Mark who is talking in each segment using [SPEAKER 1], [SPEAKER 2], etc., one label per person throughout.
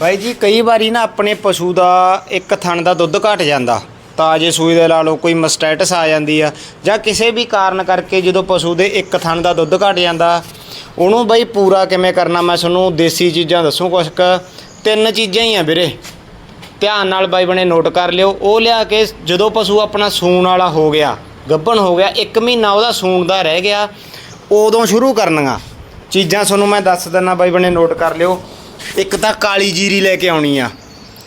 [SPEAKER 1] ਬਾਈ ਜੀ, ਕਈ ਵਾਰੀ ਨਾ ਆਪਣੇ ਪਸ਼ੂ ਦਾ ਇੱਕ ਥਣ ਦਾ ਦੁੱਧ ਘਟ ਜਾਂਦਾ। ਤਾਜੇ ਸੂਈ ਦੇ ਲਾ ਲਓ, ਕੋਈ ਮਸਟੈਟਸ ਆ ਜਾਂਦੀ ਆ। ਜਾਂ ਕਿਸੇ ਵੀ ਕਾਰਨ ਕਰਕੇ ਜਦੋਂ ਪਸ਼ੂ ਦੇ ਇੱਕ ਥਣ ਦਾ ਦੁੱਧ ਘਟ ਜਾਂਦਾ, ਉਹਨੂੰ ਬਾਈ ਪੂਰਾ ਕਿਵੇਂ ਕਰਨਾ? ਮੈਂ ਤੁਹਾਨੂੰ ਦੇਸੀ ਚੀਜ਼ਾਂ ਦੱਸੂ ਕੁਛ ਕੁ। ਤਿੰਨ ਚੀਜ਼ਾਂ ਹੀ ਆ ਵੀਰੇ। ਧਿਆਨ ਨਾਲ ਬਾਈ ਬਣੇ ਨੋਟ ਕਰ ਲਿਓ। ਉਹ ਲਿਆ ਕੇ ਜਦੋਂ ਪਸ਼ੂ ਆਪਣਾ ਸੂਣ ਵਾਲਾ ਹੋ ਗਿਆ, ਗੱਭਣ ਹੋ ਗਿਆ 1 ਮਹੀਨਾ ਉਹਦਾ ਸੂਣ ਦਾ ਰਹਿ ਗਿਆ, ਉਦੋਂ ਸ਼ੁਰੂ ਕਰਨੀਆਂ। ਚੀਜ਼ਾਂ ਤੁਹਾਨੂੰ ਮੈਂ ਦੱਸ ਦਿੰਦਾ ਬਾਈ ਬਣੇ ਨੋਟ ਕਰ ਲਿਓ। ਇੱਕ ਤਾਂ ਕਾਲੀ ਜੀਰੀ ਲੈ ਕੇ ਆਉਣੀ ਆ।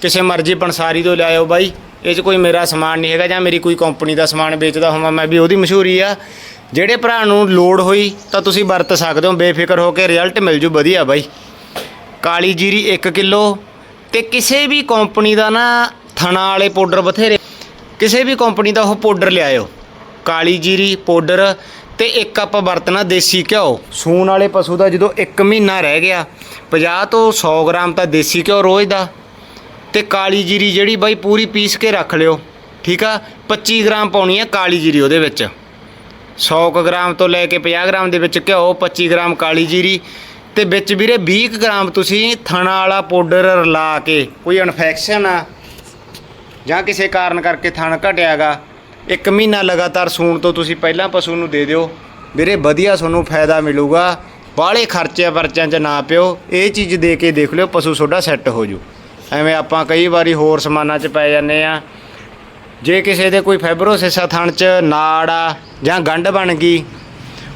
[SPEAKER 1] ਕਿਸੇ ਮਰਜ਼ੀ ਪੰਸਾਰੀ ਤੋਂ ਲਿਆਇਓ ਬਾਈ। ਇਹ 'ਚ ਕੋਈ ਮੇਰਾ ਸਮਾਨ ਨਹੀਂ ਹੈਗਾ ਜਾਂ ਮੇਰੀ ਕੋਈ ਕੰਪਨੀ ਦਾ ਸਮਾਨ ਵੇਚਦਾ ਹੋਵਾਂ, ਮੈਂ ਵੀ ਉਹਦੀ ਮਸ਼ਹੂਰੀ ਆ। ਜਿਹੜੇ ਭਰਾ ਨੂੰ ਲੋੜ ਹੋਈ ਤਾਂ ਤੁਸੀਂ ਵਰਤ ਸਕਦੇ ਹੋ, ਬੇਫਿਕਰ ਹੋ ਕੇ ਰਿਜ਼ਲਟ ਮਿਲ ਜੂ ਵਧੀਆ ਬਾਈ। ਕਾਲੀ ਜੀਰੀ 1 ਕਿਲੋ ਤੇ ਕਿਸੇ ਵੀ ਕੰਪਨੀ ਦਾ ਨਾ ਥਣਾ ਵਾਲੇ ਪਾਊਡਰ ਬਥੇਰੇ। ਕਿਸੇ ਵੀ ਕੰਪਨੀ ਦਾ ਉਹ ਪਾਊਡਰ ਲਿਆਇਓ। ਕਾਲੀ ਜੀਰੀ ਪਾਊਡਰ ਤੇ ਇੱਕ ਕੱਪ ਵਰਤਣਾ ਦੇਸੀ ਘਿਓ। ਸੂਣ ਵਾਲੇ ਪਸ਼ੂ ਦਾ ਜਦੋਂ 1 ਮਹੀਨਾ ਰਹਿ ਗਿਆ 50 ਤੋਂ 100 ਗ੍ਰਾਮ ਤਾਂ ਦੇਸੀ ਘਿਓ ਰੋਜ਼ ਦਾ। ਤੇ ਕਾਲੀ ਜੀਰੀ ਜਿਹੜੀ ਬਾਈ ਪੂਰੀ ਪੀਸ ਕੇ ਰੱਖ ਲਿਓ, ਠੀਕ ਆ? 25 ਗ੍ਰਾਮ ਪਾਉਣੀ ਆ ਕਾਲੀ ਜੀਰੀ ਉਹਦੇ ਵਿੱਚ। 100 ਕੁ ਗ੍ਰਾਮ ਤੋਂ ਲੈ ਕੇ 50 ਗ੍ਰਾਮ ਦੇ ਵਿੱਚ ਘਿਓ 25 ਗ੍ਰਾਮ ਕਾਲੀ ਜੀਰੀ। ਤੇ ਵਿੱਚ ਵੀਰੇ 20 ਕੁ ਗ੍ਰਾਮ ਤੁਸੀਂ ਥਣਾ ਵਾਲਾ ਪਾਊਡਰ ਰਲਾ ਕੇ, ਕੋਈ ਇਨਫੈਕਸ਼ਨ ਆ ਜਾਂ ਕਿਸੇ ਕਾਰਨ ਕਰਕੇ ਥਣ ਘਟਿਆਗਾ ਇੱਕ ਮਹੀਨਾ ਲਗਾਤਾਰ ਸੂਣ ਤੋਂ ਤੁਸੀਂ ਪਹਿਲਾਂ ਪਸ਼ੂ ਨੂੰ ਦੇ ਦਿਓ। ਵੀਰੇ, ਵਧੀਆ ਤੁਹਾਨੂੰ ਫਾਇਦਾ ਮਿਲੂਗਾ। ਬਾਹਲੇ ਖਰਚਿਆਂ ਵਰਚਿਆਂ 'ਚ ਨਾ ਪਿਓ। ਇਹ ਚੀਜ਼ ਦੇ ਕੇ ਦੇਖ ਲਿਓ, ਪਸ਼ੂ ਤੁਹਾਡਾ ਸੈੱਟ ਹੋ ਜੂ। ਐਵੇਂ ਆਪਾਂ ਕਈ ਵਾਰੀ ਹੋਰ ਸਮਾਨਾਂ 'ਚ ਪੈ ਜਾਂਦੇ ਆ ਜੇ ਕਿਸੇ ਦੇ ਕੋਈ ਫਾਈਬਰੋਸਿਸ ਆ ਥਣ 'ਚ ਨਾੜ ਆ ਜਾਂ ਗੰਢ ਬਣ ਗਈ,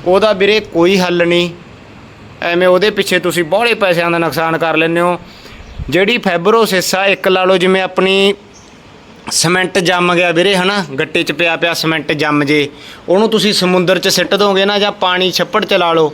[SPEAKER 1] ਉਹਦਾ ਵੀਰੇ ਕੋਈ ਹੱਲ ਨਹੀਂ। ਐਵੇਂ ਉਹਦੇ ਪਿੱਛੇ ਤੁਸੀਂ ਬਾਹਲੇ ਪੈਸਿਆਂ ਦਾ ਨੁਕਸਾਨ ਕਰ ਲੈਂਦੇ ਹੋ। ਜਿਹੜੀ ਫਾਈਬਰੋਸਿਸ ਆ ਇੱਕ ਲਾ ਲਓ ਜਿਵੇਂ ਆਪਣੀ ਸੀਮੈਂਟ ਜੰਮ ਗਿਆ ਵੀਰੇ, ਹਨਾ? ਗੱਟੇ 'ਚ ਪਿਆ ਪਿਆ ਸੀਮੈਂਟ ਜੰਮ ਜੇ। ਉਹਨੂੰ ਤੁਸੀਂ ਸਮੁੰਦਰ 'ਚ ਸਿੱਟ ਦੋਗੇ ਨਾ ਜਾਂ ਪਾਣੀ ਛੱਪੜ 'ਚ ਲਾ ਲਓ।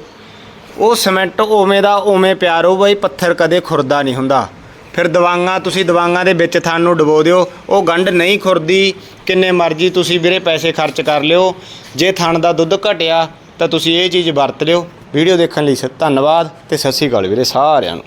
[SPEAKER 1] ਉਹ ਸੀਮੈਂਟ ਉਵੇਂ ਦਾ ਉਵੇਂ ਪਿਆ ਰਹੂ ਬਾਈ, ਪੱਥਰ ਕਦੇ ਖੁਰਦਾ ਨਹੀਂ ਹੁੰਦਾ। ਫਿਰ ਦਵਾਈਆਂ ਤੁਸੀਂ ਦਵਾਈਆਂ ਦੇ ਵਿੱਚ ਥਣ ਨੂੰ ਡਬੋ ਦਿਓ। ਉਹ ਗੰਢ ਨਹੀਂ ਖੁਰਦੀ, ਕਿੰਨੇ ਮਰਜ਼ੀ ਤੁਸੀਂ ਵੀਰੇ ਪੈਸੇ ਖਰਚ ਕਰ ਲਿਓ। ਜੇ ਥਣ ਦਾ ਦੁੱਧ ਘਟਿਆ, ਤਾਂ ਤੁਸੀਂ ਇਹ ਚੀਜ਼ ਵਰਤ ਲਿਓ। ਵੀਡੀਓ ਦੇਖਣ ਲਈ ਸ- ਧੰਨਵਾਦ ਤੇ ਸਤਿ ਸ਼੍ਰੀ ਅਕਾਲ ਵੀਰੇ ਸਾਰਿਆਂ ਨੂੰ।